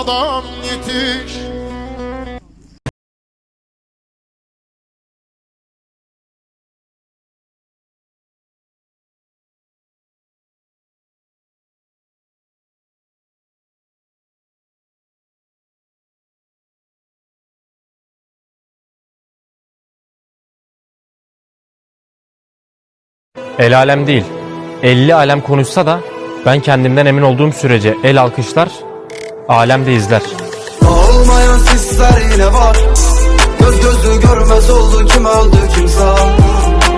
Olmadan yetiş El alem değil. 50 alem konuşsa da ben kendimden emin olduğum sürece el alkışlar, alem de izler. Olmayan sisler yine var. Göz gözü görmez oldu kim öldü kim sağ.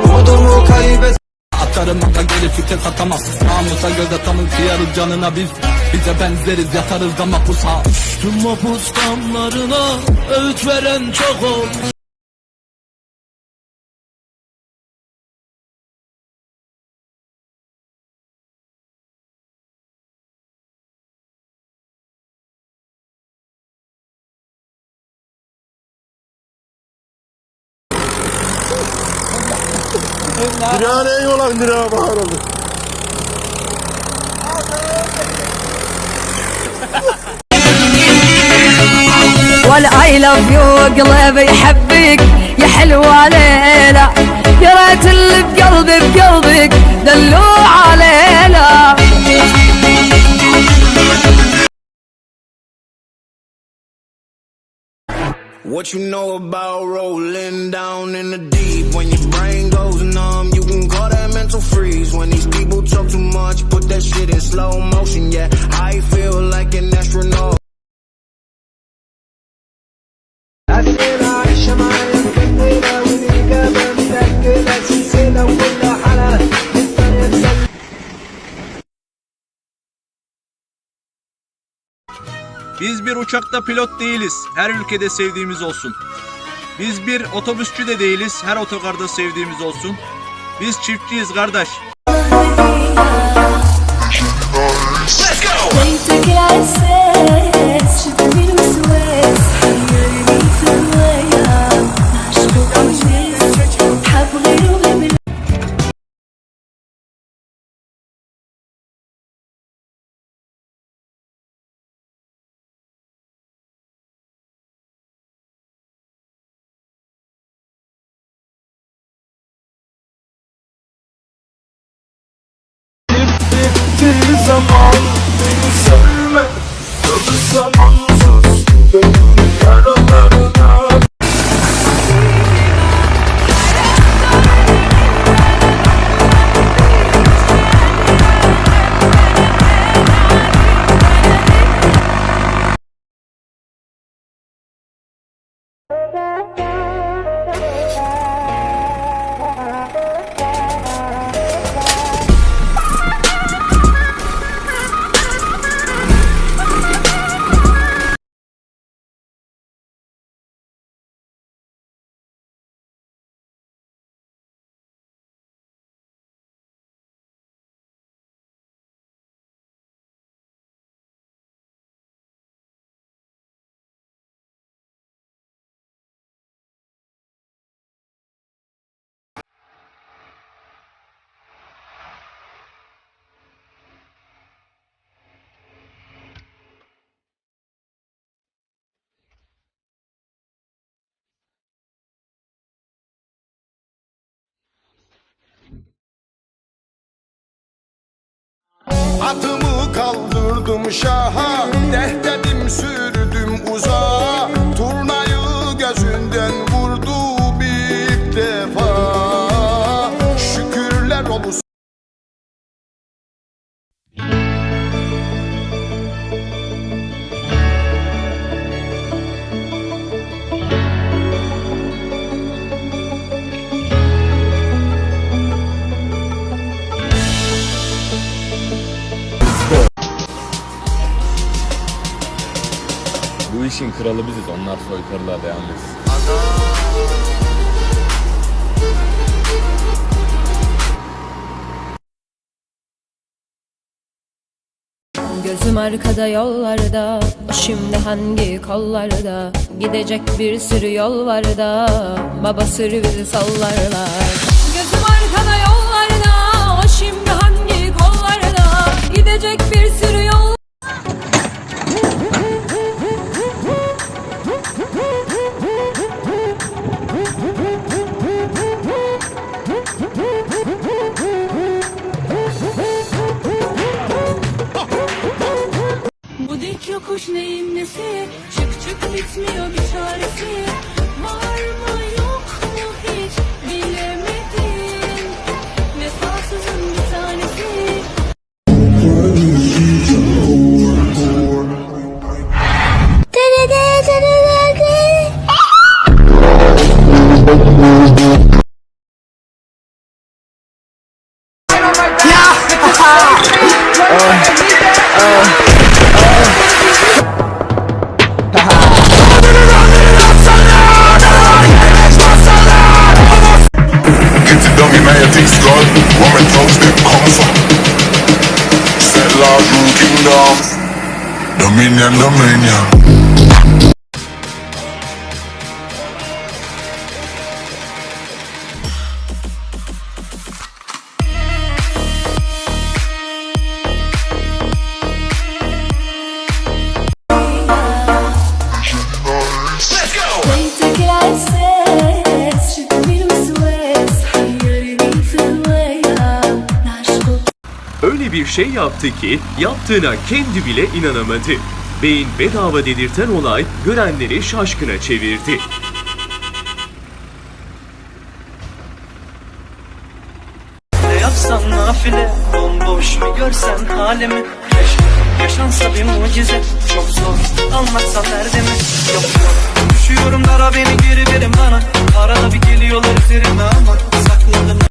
Umudumu kaybet Atarım ata geri fikret atamaz Namusa göz atamın kıyarız canına biz. Bize benzeriz yatarız da mapusa Tüm mapus damlarına öğüt veren çok ol Binanı yiyorlar binaya bakar لاف يو قلبي يحبك يا حلوة ليله يا ريت اللي بقلبي بقلبك دلوع ليله What you know about rolling down in the deep? When your brain goes numb, you can call that mental freeze. When these people talk too much, put that shit in slow motion. Yeah, I feel like an astronaut. Biz bir uçakta pilot değiliz. Her ülkede sevdiğimiz olsun. Biz bir otobüsçü de değiliz. Her otogarda sevdiğimiz olsun. Biz çiftçiyiz kardeş. Let's go. Zaman beni sevme Tadı zamansız Benim Atımı kaldırdım şaha. Dehtedim sürdüm uzağa işin kralı biziz, onlar soytarılığa devam etsin. Gözüm arkada yollarda şimdi hangi kollarda? Gidecek bir sürü yol var da Baba sürü bizi sallarlar Gözüm arkada yollarda şimdi hangi kollarda? Gidecek bir sürü dik yokuş neyin nesi? Çık çık bitmiyor bir çaresi Dominion, dominion bir şey yaptı ki yaptığına kendi bile inanamadı. Beyin bedava dedirten olay görenleri şaşkına çevirdi. Ne yapsan nafile Bomboş mu görsen halimi yaşansa bir mucize Çok zor anlatsan derdimi Yok yok Düşüyorum dara beni geri verin bana Arada bir geliyorlar üzerime ama Sakladım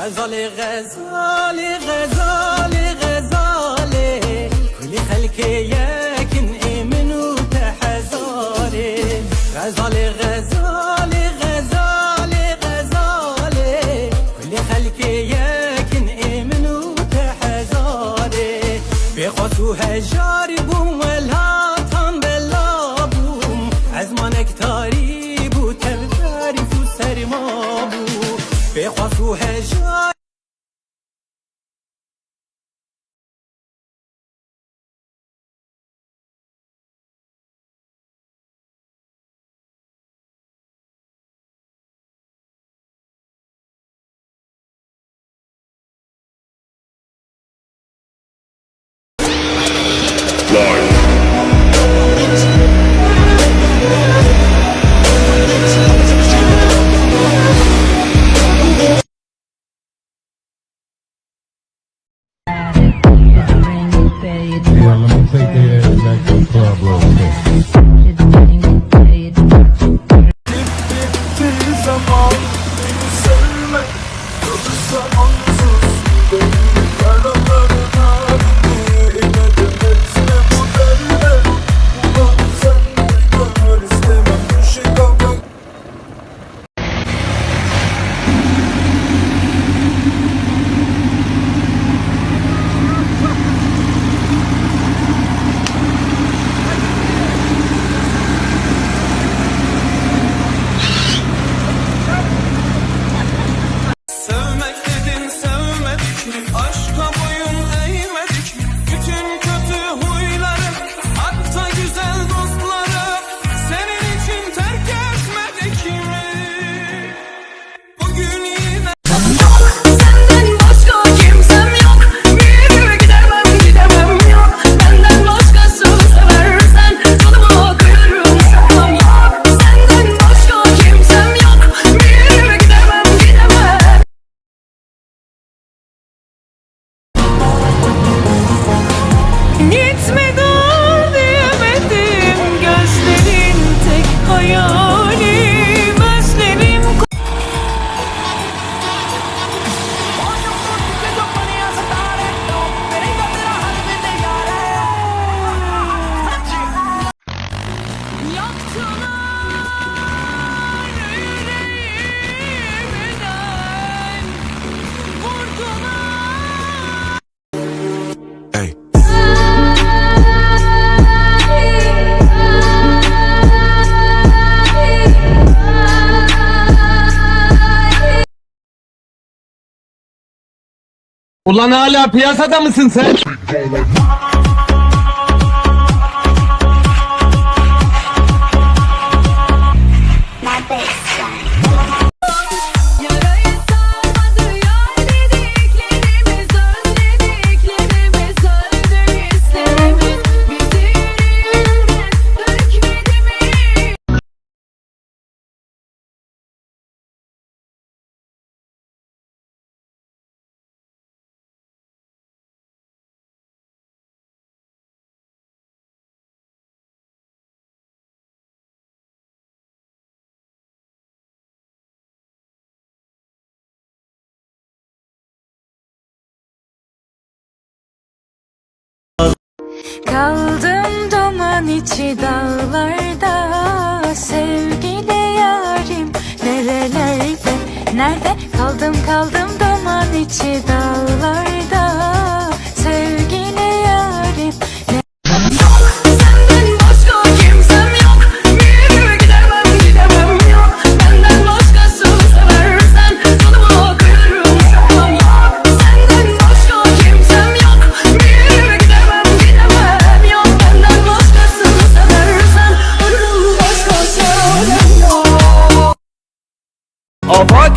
غزالي غزالي غزالي غزالي كل خلكي ياكن امن وتحزالي غزالي غزالي غزالي غزالي كل خلكي ياكن امن وتحزالي بخوتو هجاري بوم والها تنبلا بوم عزمانك تاريب وتبتاري فو سرمابو بخوتو هجاري so Ulan hala piyasada mısın sen? Kaldım duman içi dağlarda Sevgili yarim. Nerelerde Nerede? Kaldım kaldım duman içi dağlarda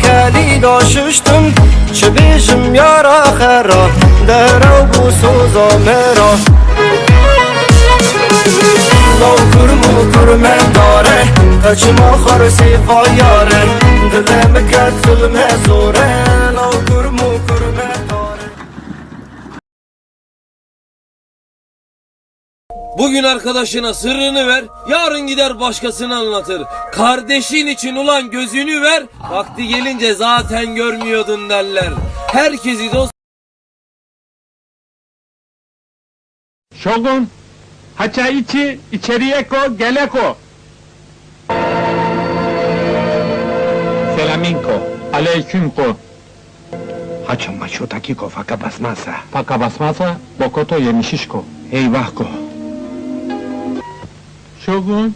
Avakeli daşıştım Çibişim yara khera Dera bu soza mera Lav kurmu kurme dare Kaçma khar sefa yare Dilem ket zulme zore Lav kurmu kurme Bugün arkadaşına sırrını ver, yarın gider başkasına anlatır. Kardeşin için ulan gözünü ver, vakti gelince zaten görmüyordun derler. Herkesi dost Shogun, hacha ichi, icherieko, geleko. Selaminko, aleykümko. Hacha macho takiko faka basmasa. Faka basmasa, bokoto yemişişko. Eyvahko. Shogun.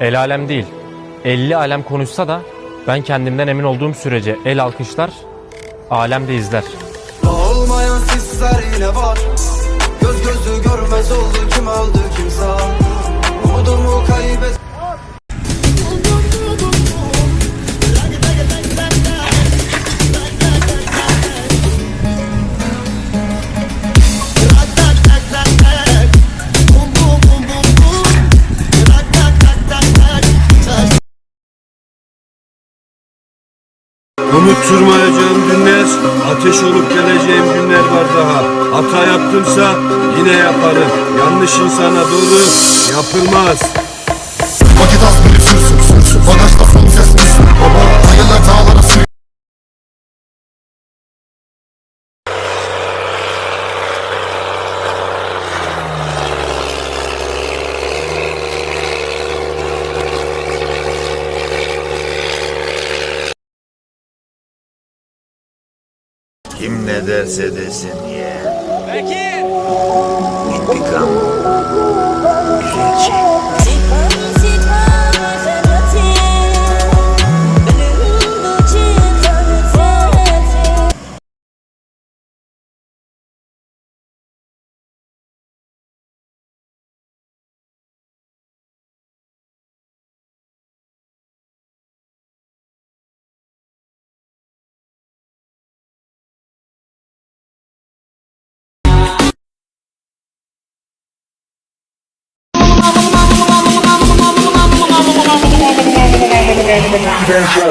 El alem değil. 50 alem konuşsa da ben kendimden emin olduğum sürece el alkışlar, alem de izler. Olmayan sisler yine var Göz gözü görmez oldu kim öldü kim sağ Unutturmayacağım günler, ateş olup geleceğim günler var daha. Hata yaptımsa yine yaparım. Yanlış insana doğru yapılmaz. Ne derse desin ye.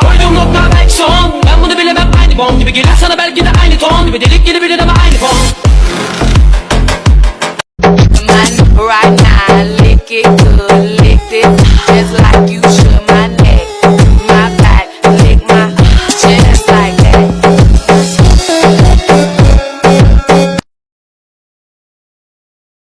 Koydum nokta belki son. Ben bunu bilemem aynı bomb gibi Gelir sana belki de aynı ton gibi. Delik gibi bilir ama aynı fon Man right now lick it good lick this Just like you